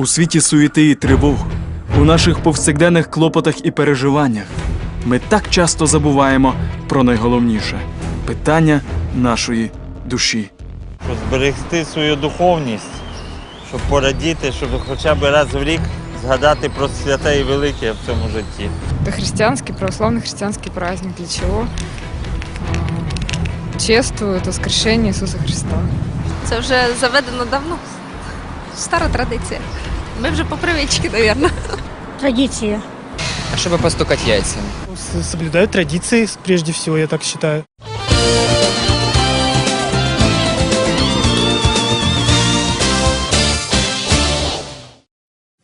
У світі суєти і тривог, у наших повсякденних клопотах і переживаннях ми так часто забуваємо про найголовніше питання нашої душі. щоб зберегти свою духовність, щоб порадіти, щоб хоча б раз в рік згадати про святе і велике в цьому житті. Это христианский, православный христианский праздник. Для чего? А, Чествуют воскрешение Иисуса Христа. Це вже заведено давно. Стара традиція. Ми вже по привичці, мабуть. Традиция. Чтобы постукать яйцами. С- соблюдают традиции, прежде всего, я так считаю.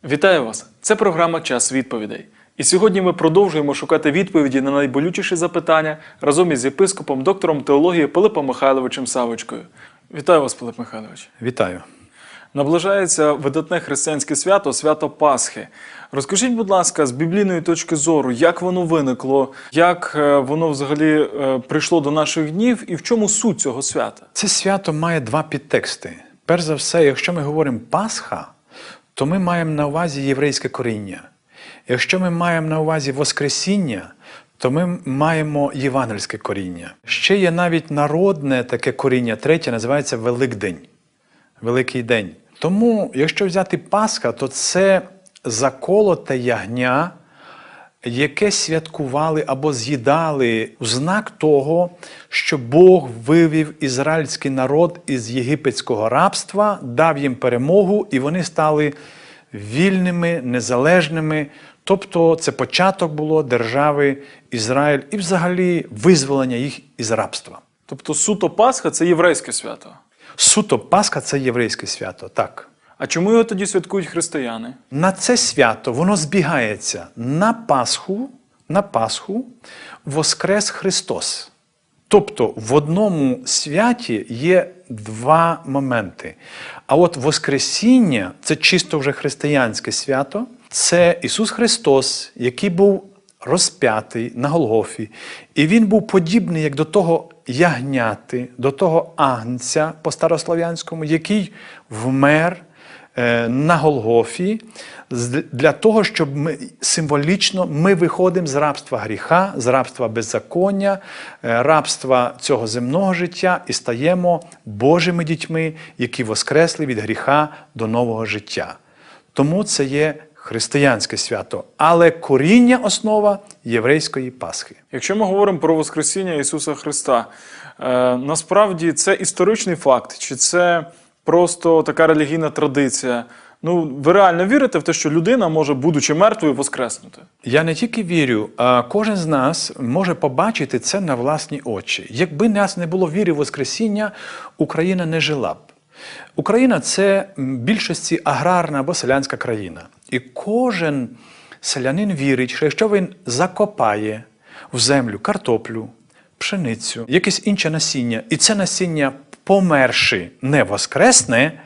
Вітаю вас! Це програма Час відповідей. І сьогодні ми продовжуємо шукати відповіді на найболючіші запитання разом із єпископом, доктором теології Пилипом Михайловичем Савочкою. Вітаю вас, Пилип Михайлович. Вітаю. Наближається видатне християнське свято, свято Пасхи. Розкажіть, будь ласка, з біблійної точки зору, як воно виникло, як е, воно взагалі е, прийшло до наших днів і в чому суть цього свята? Це свято має два підтексти. Перш за все, якщо ми говоримо Пасха, то ми маємо на увазі єврейське коріння. Якщо ми маємо на увазі Воскресіння, то ми маємо євангельське коріння. Ще є навіть народне таке коріння, третє називається Великдень. Великий день. Тому, якщо взяти Пасха, то це заколоте ягня, яке святкували або з'їдали в знак того, що Бог вивів ізраїльський народ із єгипетського рабства, дав їм перемогу, і вони стали вільними, незалежними. Тобто це початок було держави Ізраїль і взагалі визволення їх із рабства. Тобто суто Пасха це єврейське свято. Суто Пасха це єврейське свято, так. А чому його тоді святкують християни? На це свято воно збігається на Пасху, на Пасху Воскрес Христос. Тобто в одному святі є два моменти. А от Воскресіння це чисто вже християнське свято, це Ісус Христос, який був розп'ятий на Голгофі, і Він був подібний як до того ягняти, до того агнця по старослов'янському, який вмер е, на Голгофі для того, щоб ми символічно ми виходимо з рабства гріха, з рабства беззаконня, е, рабства цього земного життя і стаємо Божими дітьми, які воскресли від гріха до нового життя. Тому це є християнське свято, але коріння основа єврейської Пасхи. Якщо ми говоримо про Воскресіння Ісуса Христа, е, насправді це історичний факт, чи це просто така релігійна традиція? Ну, ви реально вірите в те, що людина може, будучи мертвою, воскреснути? Я не тільки вірю, а кожен з нас може побачити це на власні очі. Якби нас не було віри в Воскресіння, Україна не жила б. Україна це в більшості аграрна або селянська країна. І кожен селянин вірить, що якщо він закопає в землю картоплю, пшеницю, якесь інше насіння, і це насіння, померши, не воскресне,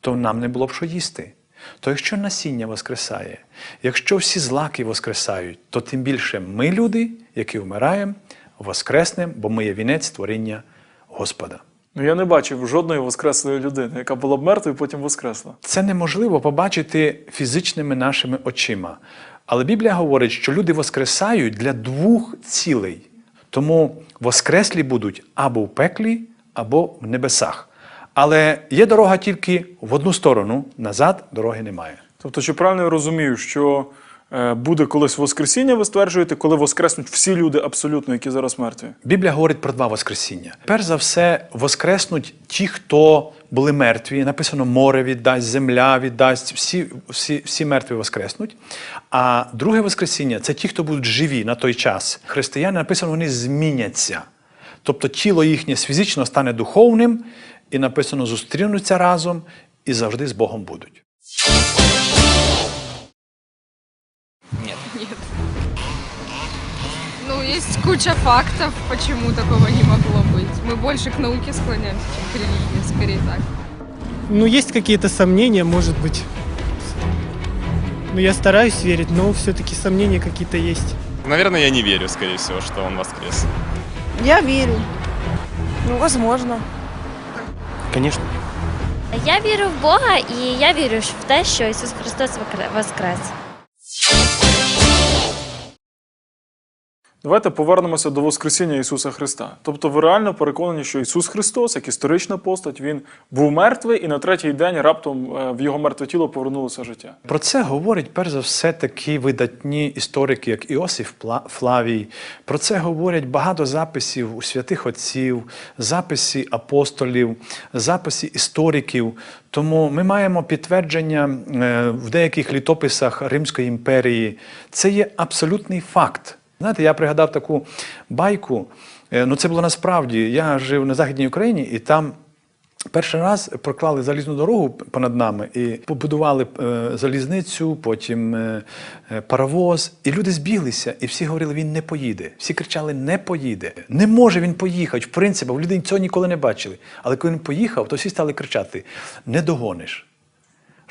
то нам не було б що їсти. То якщо насіння воскресає, якщо всі злаки воскресають, то тим більше ми, люди, які вмираємо, воскреснемо, бо ми є вінець творіння Господа. Ну я не бачив жодної воскреслої людини, яка була б мертвою, потім воскресла. Це неможливо побачити фізичними нашими очима. Але Біблія говорить, що люди воскресають для двох цілей. Тому воскреслі будуть або в пеклі, або в небесах. Але є дорога тільки в одну сторону, назад дороги немає. Тобто, чи правильно я розумію, що буде колись Воскресіння, ви стверджуєте, коли воскреснуть всі люди абсолютно, які зараз мертві? Біблія говорить про два Воскресіння. Перш за все, воскреснуть ті, хто були мертві. Написано, море віддасть, земля віддасть, всі, всі, всі мертві воскреснуть. А друге Воскресіння це ті, хто будуть живі на той час. Християни написано, вони зміняться. Тобто тіло їхнє фізично стане духовним, і написано, зустрінуться разом і завжди з Богом будуть. есть куча фактов, почему такого не могло быть. Мы больше к науке склоняемся, чем к религии, скорее так. Ну, есть какие-то сомнения, может быть. Ну, я стараюсь верить, но все-таки сомнения какие-то есть. Наверное, я не верю, скорее всего, что он воскрес. Я верю. Ну, возможно. Конечно. Я вірю в Бога і я вірю в те, що Ісус Христос викре- воскрес. Давайте повернемося до Воскресіння Ісуса Христа. Тобто, ви реально переконані, що Ісус Христос, як історична постать, він був мертвий, і на третій день раптом е, в його мертве тіло повернулося життя. Про це говорять перш за все такі видатні історики, як Іосиф Флавій. Про це говорять багато записів у святих отців, записи апостолів, записи істориків. Тому ми маємо підтвердження е, в деяких літописах Римської імперії. Це є абсолютний факт. Знаєте, я пригадав таку байку. е, Ну, це було насправді. Я жив на Західній Україні, і там Перший раз проклали залізну дорогу понад нами і побудували е, залізницю, потім е, паровоз. І люди збіглися, і всі говорили, він не поїде. Всі кричали, не поїде. Не може він поїхати. В принципі, в людей цього ніколи не бачили. Але коли він поїхав, то всі стали кричати: не догониш.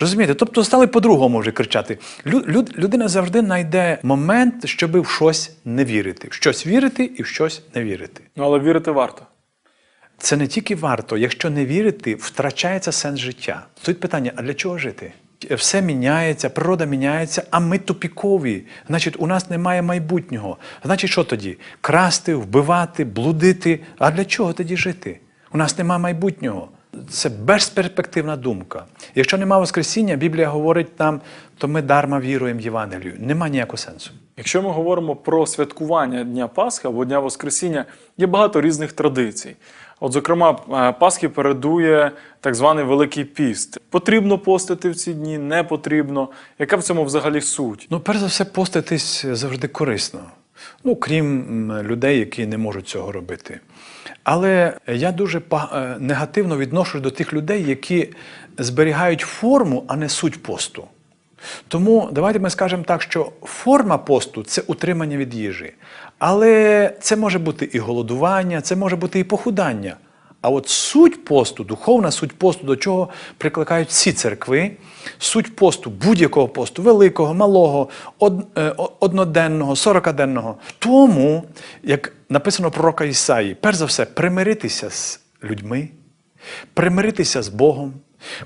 Розумієте? Тобто стали по-другому вже кричати. Лю- люд- людина завжди знайде момент, щоб в щось не вірити. В щось вірити і в щось не вірити. Ну але вірити варто. Це не тільки варто, якщо не вірити, втрачається сенс життя. Тут питання: а для чого жити? Все міняється, природа міняється, а ми тупікові. Значить, у нас немає майбутнього. Значить, що тоді? Красти, вбивати, блудити. А для чого тоді жити? У нас немає майбутнього. Це безперспективна думка. Якщо немає Воскресіння, Біблія говорить нам, то ми дарма віруємо Євангелію. Нема ніякого сенсу. Якщо ми говоримо про святкування Дня Пасхи або Дня Воскресіння, є багато різних традицій. От, зокрема, е, Пасхи передує так званий Великий Піст. Потрібно постити в ці дні, не потрібно. Яка в цьому взагалі суть? Ну, перш за все, поститись завжди корисно. Ну, крім людей, які не можуть цього робити. Але я дуже е, негативно відношусь до тих людей, які зберігають форму, а не суть посту. Тому давайте ми скажемо так, що форма посту це утримання від їжі. Але це може бути і голодування, це може бути і похудання. А от суть посту, духовна суть посту, до чого прикликають всі церкви, суть посту, будь-якого посту, великого, малого, од- е, одноденного, сорокаденного, тому, як написано пророка Ісаї, перш за все, примиритися з людьми, примиритися з Богом,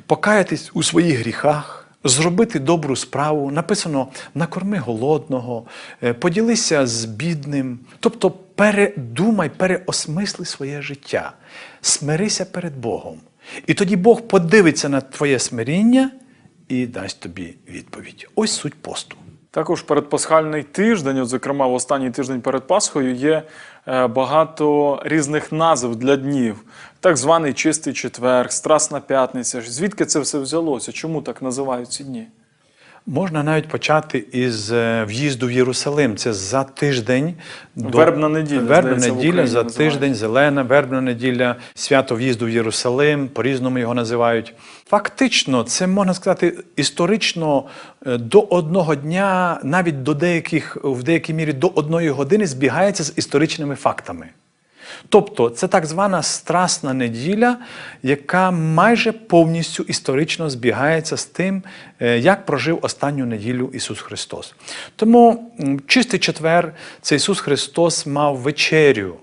покаятись у своїх гріхах. Зробити добру справу, написано накорми голодного, е, поділися з бідним. Тобто передумай, переосмисли своє життя, смирися перед Богом. І тоді Бог подивиться на твоє смиріння і дасть тобі відповідь. Ось суть посту. Також передпасхальний тиждень, от, зокрема, в останній тиждень перед Пасхою, є е, багато різних назв для днів. Так званий чистий четверг, Страсна п'ятниця. Звідки це все взялося? Чому так називають ці дні? Можна навіть почати із е, в'їзду в Єрусалим. Це за тиждень до Вербна неділя, Вербна неділя за називають. тиждень, зелена, вербна неділя, свято в'їзду в Єрусалим, по-різному його називають. Фактично, це можна сказати історично е, до одного дня, навіть до деяких в деякій мірі до одної години збігається з історичними фактами. Тобто це так звана страсна неділя, яка майже повністю історично збігається з тим, е, як прожив останню неділю Ісус Христос. Тому чистий четвер це Ісус Христос мав вечерю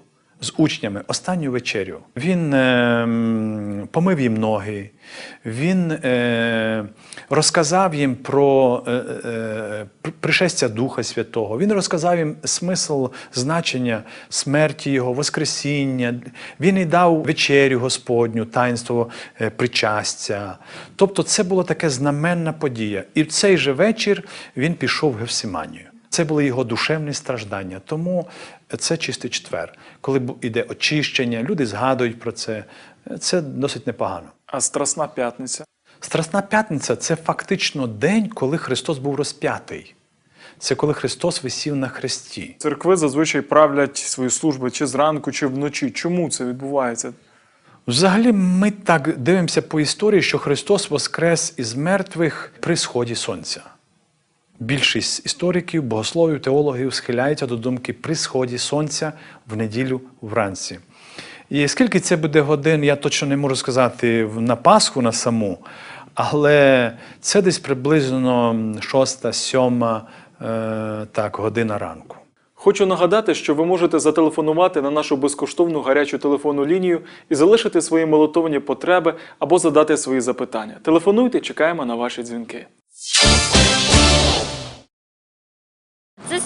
з учнями, останню вечерю. Він е, помив їм ноги, він е, розказав їм про е, е, пришестя Духа Святого. Він розказав їм смисл значення смерті Його, Воскресіння. Він і дав вечерю Господню, таїнство е, причастя. Тобто, це була така знаменна подія. І в цей же вечір він пішов в Гевсиманію. Це були його душевні страждання. Тому це чистий четвер. Коли іде очищення, люди згадують про це. Це досить непогано. А Страсна п'ятниця. Страсна п'ятниця це фактично день, коли Христос був розп'ятий. Це коли Христос висів на хресті. Церкви зазвичай правлять свої служби чи зранку, чи вночі. Чому це відбувається? Взагалі, ми так дивимося по історії, що Христос воскрес із мертвих при сході сонця. Більшість істориків, богословів, теологів схиляються до думки при сході сонця в неділю вранці. І скільки це буде годин, я точно не можу сказати на Пасху на саму, але це десь приблизно 6-7 е, година ранку. Хочу нагадати, що ви можете зателефонувати на нашу безкоштовну гарячу телефонну лінію і залишити свої молитовні потреби або задати свої запитання. Телефонуйте, чекаємо на ваші дзвінки.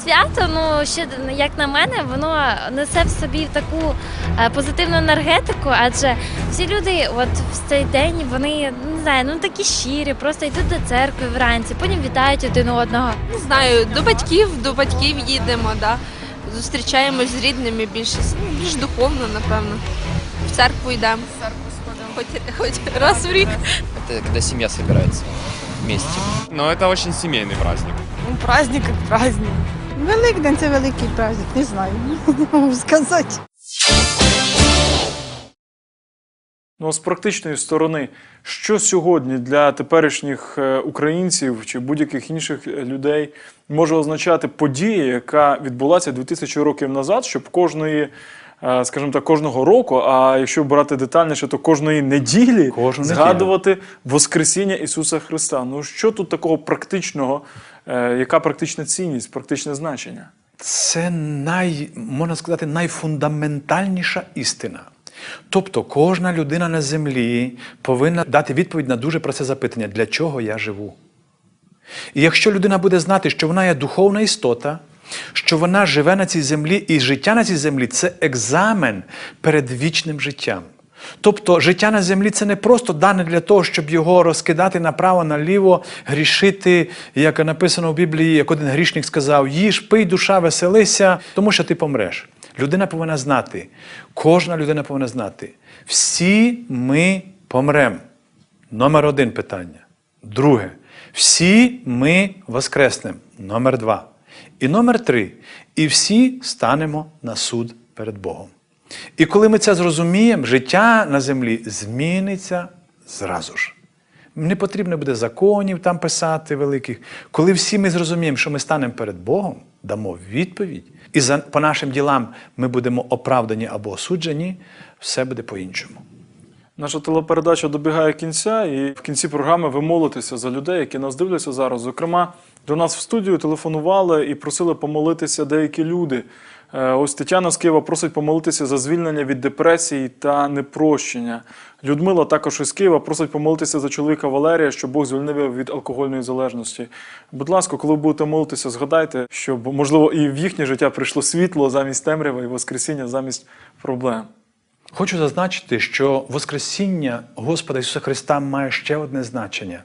свято, ну ще як на мене, воно несе в собі таку е, позитивну енергетику, адже всі люди, от в цей день, вони не знаю, ну такі щирі, просто йдуть до церкви вранці, потім вітають один одного. Не знаю, до батьків, до батьків їдемо, да. Зустрічаємось з рідними більше, ну, більш духовно, напевно. В церкву йдемо. В церкву сходимо. Хоч, хоч раз в рік. Это когда семья собирается вместе. Но это очень семейный праздник. Ну, праздник як праздник. Великдень це великий праздник, не знаю, не можу сказати. Ну, з практичної сторони, що сьогодні для теперішніх е, українців чи будь-яких інших е, людей може означати подія, яка відбулася 2000 років назад, щоб кожної, е, скажімо так, кожного року, а якщо брати детальніше, то кожної неділі неділю. згадувати Воскресіння Ісуса Христа. Ну що тут такого практичного, яка практична цінність, практичне значення? Це най, можна сказати, найфундаментальніша істина. Тобто кожна людина на землі повинна дати відповідь на дуже просте запитання, для чого я живу. І якщо людина буде знати, що вона є духовна істота, що вона живе на цій землі, і життя на цій землі це екзамен перед вічним життям. Тобто життя на землі це не просто дане для того, щоб його розкидати направо, наліво, грішити, як написано в Біблії, як один грішник сказав: їж, пий, душа, веселися, тому що ти помреш. Людина повинна знати, кожна людина повинна знати, всі ми помремо. Номер один питання. Друге. Всі ми воскреснемо. Номер два. І номер три. І всі станемо на суд перед Богом. І коли ми це зрозуміємо, життя на землі зміниться зразу ж. Не потрібно буде законів там писати великих. Коли всі ми зрозуміємо, що ми станемо перед Богом, дамо відповідь, і за, по нашим ділам ми будемо оправдані або осуджені, все буде по-іншому. Наша телепередача добігає кінця, і в кінці програми ви молитеся за людей, які нас дивляться зараз. Зокрема, до нас в студію телефонували і просили помолитися деякі люди. Е, Ось Тетяна з Києва просить помолитися за звільнення від депресії та непрощення. Людмила також із Києва просить помолитися за чоловіка Валерія, щоб Бог звільнив від алкогольної залежності. Будь ласка, коли будете молитися, згадайте, щоб можливо і в їхнє життя прийшло світло замість темряви і воскресіння замість проблем. Хочу зазначити, що Воскресіння Господа Ісуса Христа має ще одне значення.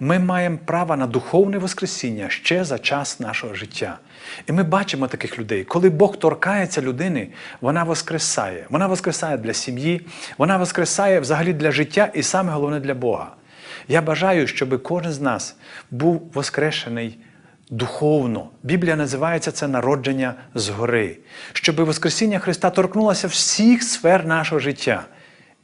Ми маємо право на духовне Воскресіння ще за час нашого життя. І ми бачимо таких людей. Коли Бог торкається людини, вона воскресає. Вона воскресає для сім'ї, вона воскресає взагалі для життя і саме головне для Бога. Я бажаю, щоб кожен з нас був воскрешений духовно. Біблія називається це народження згори, щоб Воскресіння Христа торкнулося всіх сфер нашого життя.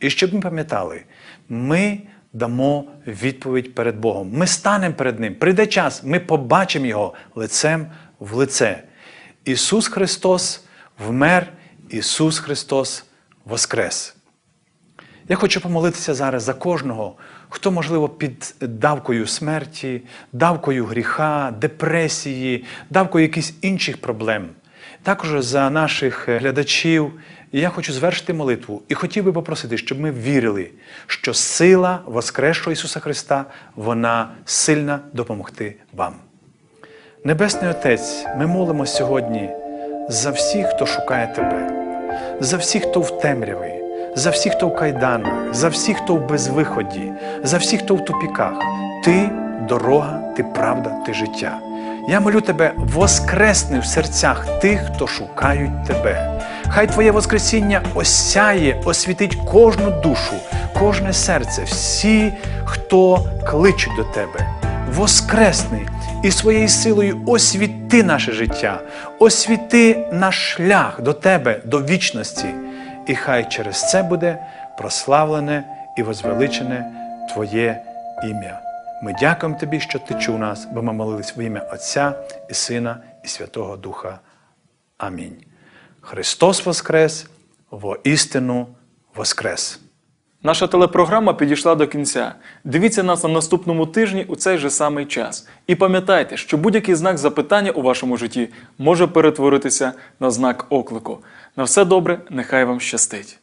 І щоб ми пам'ятали, ми дамо відповідь перед Богом. Ми станемо перед Ним. Прийде час, ми побачимо Його лицем в лице. Ісус Христос вмер, Ісус Христос воскрес. Я хочу помолитися зараз за кожного, хто, можливо, під давкою смерті, давкою гріха, депресії, давкою якихось інших проблем. Також за наших глядачів. І я хочу звершити молитву і хотів би попросити, щоб ми вірили, що сила Воскресшого Ісуса Христа, вона сильна допомогти вам. Небесний Отець, ми молимо сьогодні за всіх, хто шукає Тебе, за всіх, хто в темряві, за всіх, хто в кайданах, за всіх, хто в безвиході, за всіх, хто в тупіках. Ти дорога, ти правда, ти життя. Я молю тебе, воскресни в серцях тих, хто шукають тебе. Хай Твоє Воскресіння осяє, освітить кожну душу, кожне серце, всі, хто кличуть до тебе. Воскресни і своєю силою освіти наше життя, освіти наш шлях до тебе, до вічності. І хай через це буде прославлене і возвеличене Твоє ім'я. Ми дякуємо Тобі, що Ти чув нас, бо ми молились в ім'я Отця і Сина, і Святого Духа. Амінь. Христос Воскрес, воістину Воскрес! Наша телепрограма підійшла до кінця. Дивіться нас на наступному тижні у цей же самий час. І пам'ятайте, що будь-який знак запитання у вашому житті може перетворитися на знак оклику. На все добре, нехай вам щастить.